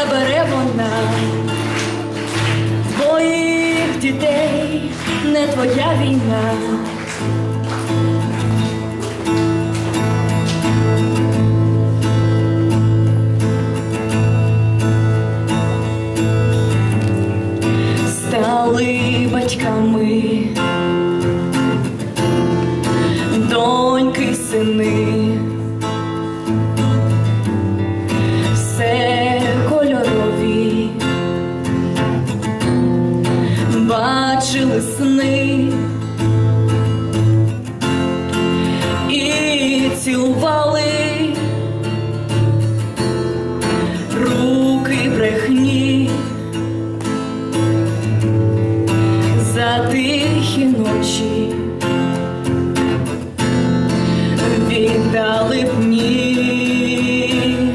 забере вона твоїх дітей, не твоя війна. стали батьками, доньки, сини, за тихі ночі віддали б ні,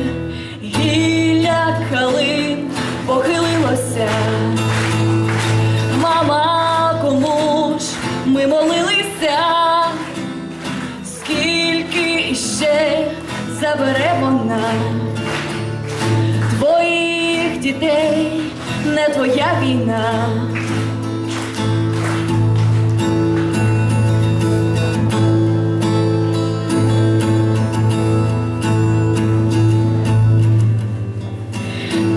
гілля калин похилилося. Мама, кому ж ми молилися, скільки ще забере вона твоїх дітей, не твоя війна.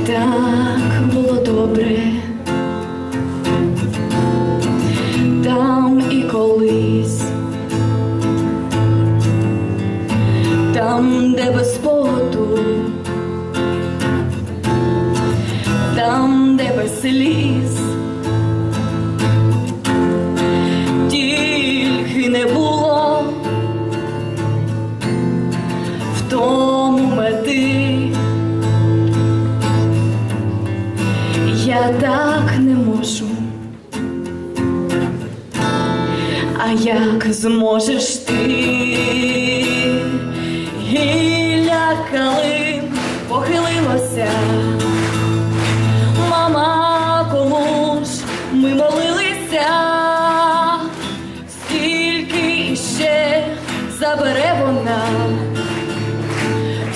Так було добре, там і колись, там, де без поту, там, де без сліз, Я так не можу. А як зможеш ти? Гілля калин похилилося. Мама, кому ж ми молилися? Скільки іще забере вона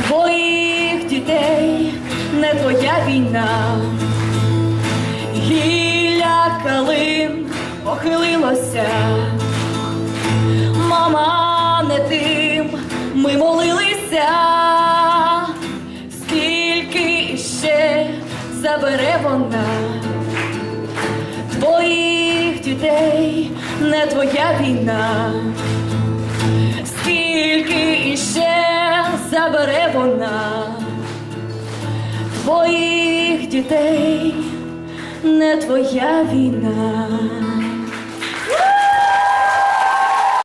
твоїх дітей, не твоя війна калин похилилося. Мама, не тим ми молилися, скільки іще забере вона? Твоїх дітей, не твоя війна, скільки іще забере вона? Твоїх дітей не твоя війна.